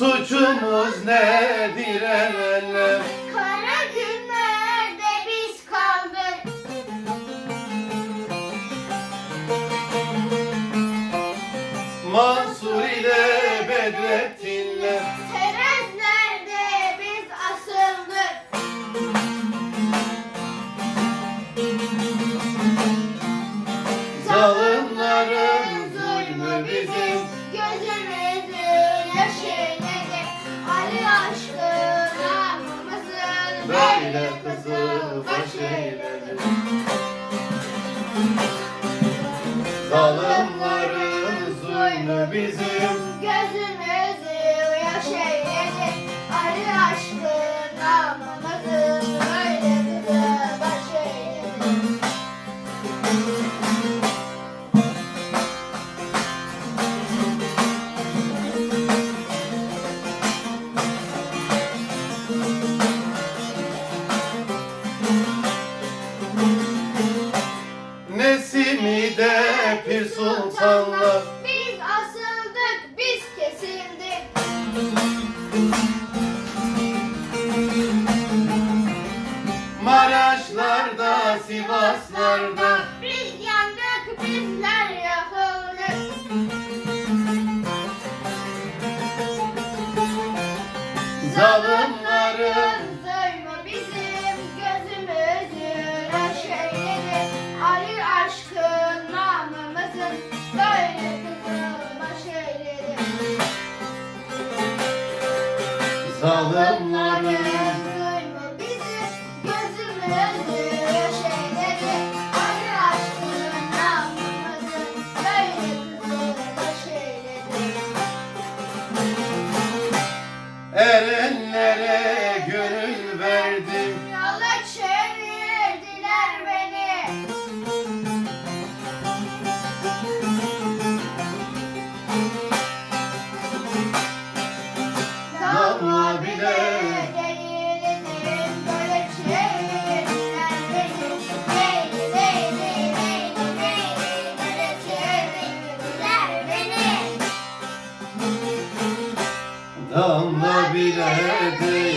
Durumumuz nedir elem Kara günlerde biz kaldık. Mansur ile Bedrettin'le Böyle kızıl baş eyledi Zalimlerin zulmü bizim. Gözümüzü Pir Sultan'la Biz asıldık, biz kesildik. Maraşlarda, Sivaslarda Biz yandık, bizler kalınları Bizim gözümüzü şeyleri Ayrı aşkının namımızı Böyle kızılma şeyleri. Erenlere adamla bile değil.